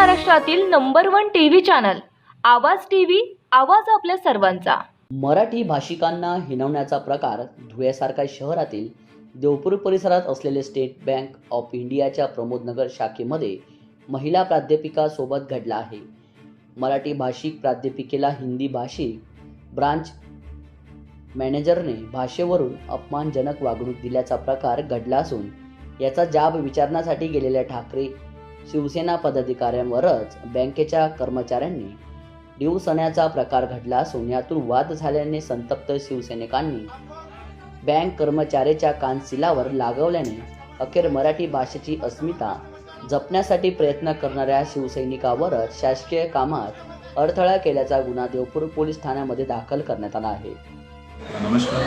महाराष्ट्रातील number one T V channel Awaaz T V आवाज आपल्या सर्वांचा. मराठी भाषिकांना हिणवण्याचा प्रकार धुळ्यासारख्या शहरातील देवपूर परिसरात असलेले स्टेट बँक ऑफ इंडियाच्या प्रमोदनगर शाखेमध्ये महिला प्राध्यापिकासोबत घडला आहे. मराठी भाषिक प्राध्यापिकेला हिंदी भाषिक ब्रांच मॅनेजरने भाषेवरून अपमानजनक वागणूक दिल्याचा प्रकार घडला असून याचा जाब विचारण्यासाठी गेलेल्या ठाकरे शिवसेना पदाधिकाऱ्यांवरच बँकेच्या कर्मचाऱ्यांनी दिवसण्याचा प्रकार घडला असून यातून वाद झाल्याने संतप्त शिवसैनिकांनी बँक कर्मचाऱ्याच्या कानशिलावर लागवल्याने अखेर मराठी भाषेची अस्मिता जपण्यासाठी प्रयत्न करणाऱ्या शिवसैनिकावरच शासकीय कामात अडथळा केल्याचा गुन्हा देवपूर पोलीस ठाण्यामध्ये दाखल करण्यात आला आहे. नमस्कार.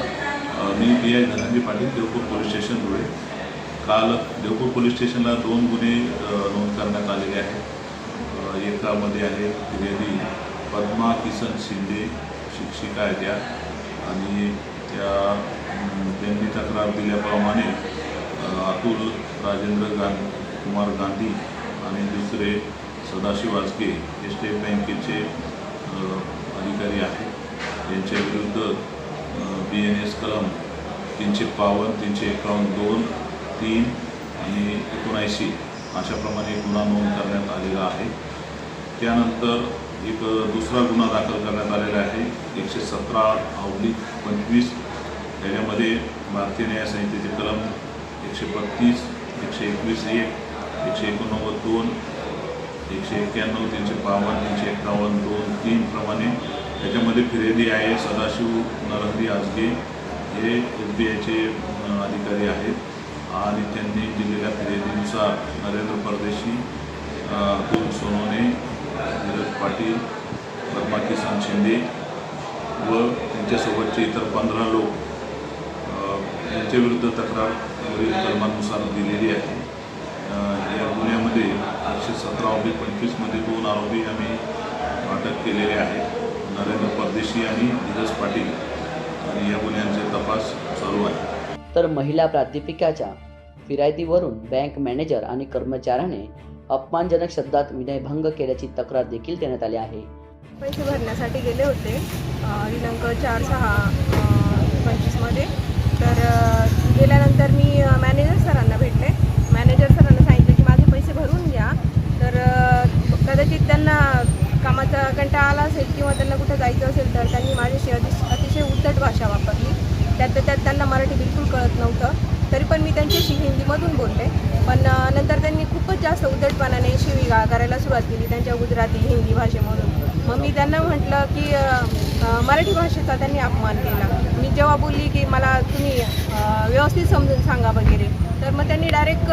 मी P I Dhananjay Patil Deopur police station Dhule. काल देवपूर पोलीस स्टेशनला दोन गुन्हे नोंद करण्यात आलेले आहेत. एकामध्ये आहे त्रिवेदी पद्मा किसन शिंदे शिक्षिका आहे त्या आणि त्या त्यांनी तक्रार दिल्याप्रमाणे अतुल राजेंद्र गां कुमार गांधी आणि दुसरे सदाशिव वाजके हे स्टेट बँकेचे अधिकारी आहेत. यांच्या विरुद्ध बी एन एस कलम तीनशे बावन्न तीनशे एकावन्न दोन तीन आणि एकोणऐंशी अशाप्रमाणे गुन्हा नोंद करण्यात आलेला आहे. त्यानंतर एक दुसरा गुन्हा दाखल करण्यात आलेला आहे. एकशे सतरा अवलिक पंचवीस. त्याच्यामध्ये भारतीय न्याय संहितेचे कलम एकशे बत्तीस एकशे एकवीस एक एकशे एकोणनव्वद दोन एकशे एक्क्याण्णव तीनशे बावन्न तीनशे एकावन्न दोन तीन प्रमाणे त्याच्यामध्ये फिर्यादी आहे. सदाशिव नरहरी आजगे हे एस बी आयचे अधिकारी आहेत. आणि त्यांनी दिलेल्या फिर्यादीनुसार नरेंद्र परदेशी दोन अतुल सोनवणे धीरज पाटील पद्मा किसान शिंदे व त्यांच्यासोबतचे इतर पंधरा लोक यांच्याविरुद्ध तक्रार वरील कलमानुसार दिलेली आहे. या गुन्ह्यामध्ये एकशे सतरा ऑब्लिक पंचवीसमध्ये दोन आरोपी आम्ही अटक केलेले आहेत नरेंद्र परदेशी आणि धीरज पाटील. आणि या तर महिला प्राध्यापिकाच्या फिरायतीवरून बँक मॅनेजर आणि कर्मचाऱ्याने अपमानजनक शब्दात विनयभंग केल्याची तक्रार देखील देण्यात आली आहे. पैसे भरण्यासाठी गेले होते दिनांक चार सहा पंचवीसमध्ये तर गेल्यानंतर मी मॅनेजर सरांना भेटले. मॅनेजर सरांना सांगितलं की माझे पैसे भरून घ्या. तर कदाचित त्यांना कामाचा कंटाळा आला असेल किंवा त्यांना कुठं जायचं असेल तर त्यांनी माझ्याशी अतिश अतिशय उद्धट भाषा वापरली. त्यात त्यात त्यांना मराठी बिलकुल कळत नव्हतं. तरी पण मी त्यांच्याशी हिंदीमधून बोलले पण नंतर त्यांनी खूपच जास्त उद्धटपणाने शिवीगाळ करायला सुरुवात केली त्यांच्या गुजराती हिंदी भाषेमधून. मग मी त्यांना म्हटलं की मराठी भाषेचा त्यांनी अपमान केला. मी जेव्हा बोलली की मला तुम्ही व्यवस्थित समजून सांगा वगैरे तर मग त्यांनी डायरेक्ट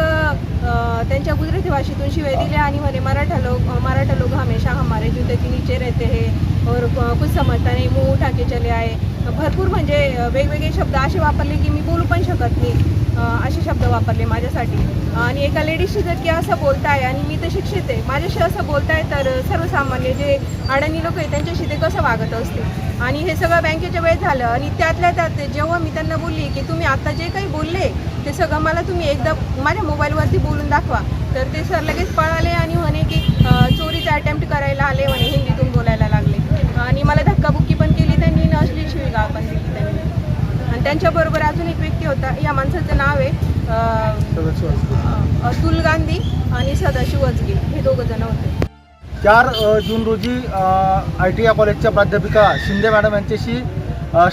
त्यांच्या गुजराती भाषेतून शिवाय दिल्या आणि म्हणे मराठा लोक मराठा लोक हमेशा हमारे जूते के नीचे रहते हैं और कुछ समजता नाही मुंह उठा के चले आहे भरपूर म्हणजे वेगवेगळे शब्द असे वापरले की मी बोलू पण शकत नाही असे शब्द वापरले माझ्यासाठी. आणि एका लेडीजशी जर की असं बोलताय आणि मी तर शिक्षित आहे माझ्याशी असं बोलताय तर सर्वसामान्य जे अडाणी लोक आहेत त्यांच्याशी ते कसं वागत असते आणि हे सगळं बँकेच्या वेळेत झालं आणि त्यातल्या त्यात जेव्हा मी त्यांना बोलली की तुम्ही आता जे काही बोलले ते सगळं मला तुम्ही एकदा माझ्या मोबाईलवरती बोलून दाखवा. तर ते सर लगेच पळाले आणि म्हणे की चोरीचा अटेम्प्ट करायला आले म्हणे हिंदीतून बोलायला लागले. आणि मला धक्का आणि पण दिली त्यांनी आणि त्यांच्याबरोबर अजून एक व्यक्ती होता या माणसाचं नाव आहे अतुल गांधी आणि सदाशिव अजगे हे दोघं जण होते. चार जून रोजी आय टी आय कॉलेजच्या प्राध्यापिका शिंदे मॅडम यांच्याशी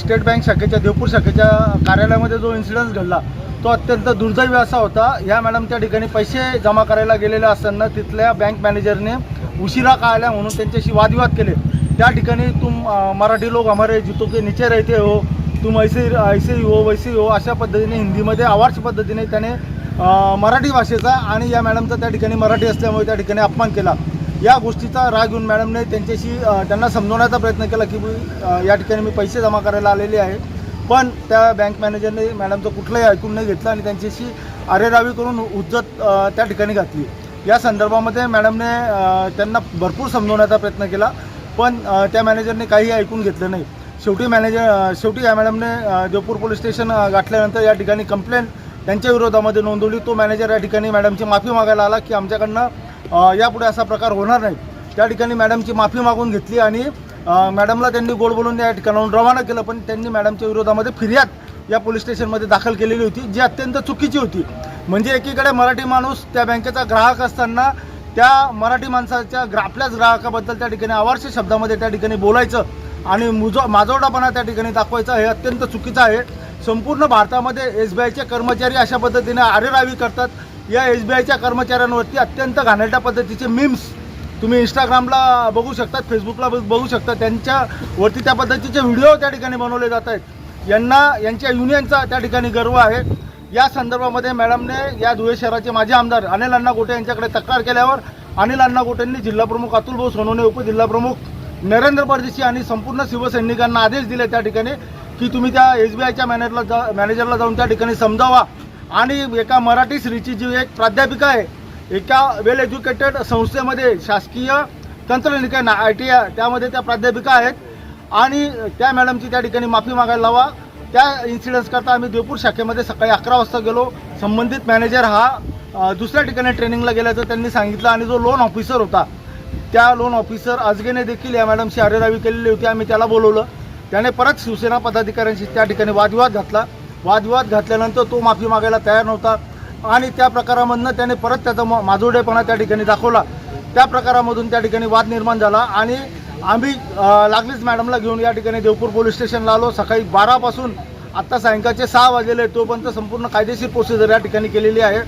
स्टेट बँक शाखेच्या देवपूर शाखेच्या कार्यालयामध्ये जो इन्सिडन्स घडला तो अत्यंत दुर्दैवी असा होता. या मॅडम त्या ठिकाणी पैसे जमा करायला गेलेल्या असताना तिथल्या बँक मॅनेजरने उशिरा का आल्या म्हणून त्यांच्याशी वादविवाद केले. त्या ठिकाणी तुम मराठी लोक हमारे जुतो के नीचे रहते हो तुम ऐसे ऐसे हो वैसे हो अशा पद्धतीने हिंदीमध्ये आवाज पद्धतीने त्याने मराठी भाषेचा आणि या मॅडमचा त्या ठिकाणी मराठी असल्यामुळे त्या ठिकाणी अपमान केला. या गोष्टीचा राग घेऊन मॅडमने त्यांच्याशी त्यांना समजवण्याचा प्रयत्न केला की या ठिकाणी मी पैसे जमा करायला आलेले आहे. पण त्या बँक मॅनेजरने मॅडमचं कुठलंही ऐकून नाही घेतलं आणि त्यांच्याशी अरेरावी करून उज्जत त्या ठिकाणी घातली. या संदर्भामध्ये मॅडमने त्यांना भरपूर समजवण्याचा प्रयत्न केला. पण त्या मॅनेजरने काही ऐकून घेतलं नाही. शेवटी मॅनेजर शेवटी या मॅडमने जयपूर देवपूर पोलीस स्टेशन गाठल्यानंतर या ठिकाणी कंप्लेंट त्यांच्या विरोधामध्ये नोंदवली. तो मॅनेजर या ठिकाणी मॅडमची माफी मागायला आला की आमच्याकडनं यापुढे असा प्रकार होणार नाही. त्या ठिकाणी मॅडमची माफी मागून घेतली आणि मॅडमला त्यांनी गोड बोलून या ठिकाणाहून रवाना केलं. पण त्यांनी मॅडमच्या विरोधामध्ये फिर्याद या पोलीस स्टेशनमध्ये दाखल केलेली होती जी अत्यंत चुकीची होती. म्हणजे एकीकडे मराठी माणूस त्या बँकेचा ग्राहक असताना त्या मराठी माणसाच्या आपल्याच ग्राहकाबद्दल त्या ठिकाणी अवारस्य शब्दामध्ये त्या ठिकाणी बोलायचं आणि मुजो माजोडापणा त्या ठिकाणी दाखवायचा हे अत्यंत चुकीचं आहे. संपूर्ण भारतामध्ये एस बी आयचे कर्मचारी अशा पद्धतीने आरेरावी करतात. या एस बी आयच्या कर्मचाऱ्यांवरती अत्यंत घाणेरड्या पद्धतीचे मीम्स तुम्ही इंस्टाग्रामला बघू शकता फेसबुकला बघ- बघू शकता त्यांच्यावरती त्या पद्धतीचे व्हिडिओ त्या ठिकाणी बनवले जात आहेत. यांना यांच्या युनियनचा त्या ठिकाणी गर्व आहे. या संदर्भामध्ये मॅडमने या धुळे शहराचे माजी आमदार अनिल अण्णा गोटे यांच्याकडे तक्रार केल्यावर अनिल अण्णा गोटेंनी जिल्हाप्रमुख अतुल भाऊ सोनवणे उपजिल्हाप्रमुख नरेंद्र परदेशी आणि संपूर्ण शिवसैनिकांना आदेश दिले त्या ठिकाणी की तुम्ही त्या एस बी आयच्या मॅनेजरला जा मॅनेजरला जाऊन त्या ठिकाणी समजावा. आणि एका मराठी स्त्रीची जी एक प्राध्यापिका आहे एका वेल एज्युकेटेड संस्थेमध्ये शासकीय तंत्रनिकेतन आय टी आय त्यामध्ये त्या प्राध्यापिका आहेत. आणि त्या मॅडमची त्या ठिकाणी माफी मागायला लावा. त्या इन्सिडन्स करता आम्ही देवपूर शाखेमध्ये सकाळी अकरा वाजता गेलो. संबंधित मॅनेजर हा दुसऱ्या ठिकाणी ट्रेनिंगला गेल्याचं त्यांनी सांगितलं आणि जो लोन ऑफिसर होता त्या लोन ऑफिसर आजगेने देखील या मॅडमशी अरेरावी केलेली होती. आम्ही त्याला बोलवलं. त्याने परत शिवसेना पदाधिकाऱ्यांशी त्या ठिकाणी वादविवाद घातला. वादविवाद घातल्यानंतर तो माफी मागायला तयार नव्हता आणि त्या प्रकारामधनं त्याने परत त्याचा माजोडेपणा त्या ठिकाणी दाखवला. त्या प्रकारामधून त्या ठिकाणी वाद निर्माण झाला आणि आम्ही लागलीच मॅडमला घेऊन या ठिकाणी देवपूर पोलीस स्टेशनला आलो. सकाळी बारापासून आत्ता सायंकाळचे सहा वाजलेले तोपर्यंत संपूर्ण कायदेशीर प्रोसिजर या ठिकाणी केलेली आहे.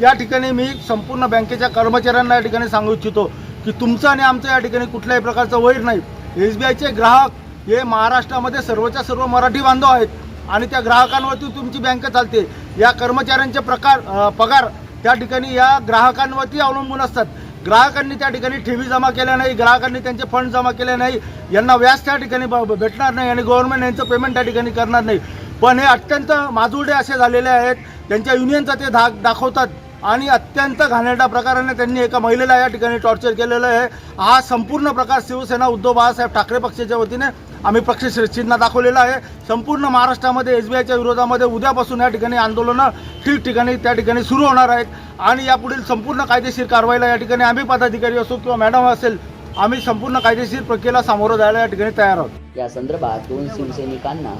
या ठिकाणी मी संपूर्ण बँकेच्या कर्मचाऱ्यांना या ठिकाणी सांगू इच्छितो की तुमचं आणि आमचं या ठिकाणी कुठल्याही प्रकारचं वैर नाही. एस बी आयचे ग्राहक हे महाराष्ट्रामध्ये सर्वच्या सर्व मराठी बांधव आहेत आणि त्या ग्राहकांवरती तुमची बँक चालते. या कर्मचाऱ्यांचे प्रकार पगार त्या ठिकाणी या ग्राहकांवरती अवलंबून असतात. ग्राहकांनी त्या ठिकाणी ठेवी जमा केल्या नाही ग्राहकांनी त्यांचे फंड जमा केले नाही यांना व्याज त्या ठिकाणी भेटणार नाही आणि गव्हर्नमेंट यांचं पेमेंट त्या ठिकाणी करणार नाही. पण हे अत्यंत माजुर्डे असे झालेले आहेत त्यांच्या युनियनचा ते धाक दाखवतात आणि अत्यंत घाणेरड्या प्रकाराने त्यांनी एका महिलेला या ठिकाणी टॉर्चर केलेलं आहे. हा संपूर्ण प्रकार शिवसेना उद्धव बाळासाहेब ठाकरे पक्षाच्या वतीने आम्ही पक्ष चिन्ह दाखवलेलं आहे. संपूर्ण महाराष्ट्रामध्ये एस बी आयच्या विरोधामध्ये उद्यापासून या ठिकाणी आंदोलनं ठिकठिकाणी त्या ठिकाणी सुरू होणार आहेत. आणि यापुढील संपूर्ण कायदेशीर कारवाईला या ठिकाणी आम्ही पदाधिकारी असो किंवा मॅडम असेल आम्ही संपूर्ण कायदेशीर प्रक्रियेला सामोरं जायला या ठिकाणी तयार आहोत. या संदर्भात दोन शिवसैनिकांना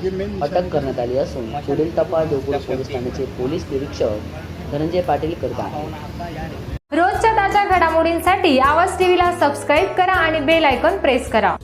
अटक करण्यात आली असून पुढील तपास देवपूर पोलीस ठाण्याचे पोलीस निरीक्षक धनंजय पाटील करत आहेत. रोजच्या ताज्या घडामोडींसाठी आवाज टीव्हीला सबस्क्राईब करा आणि बेल आयकॉन प्रेस करा.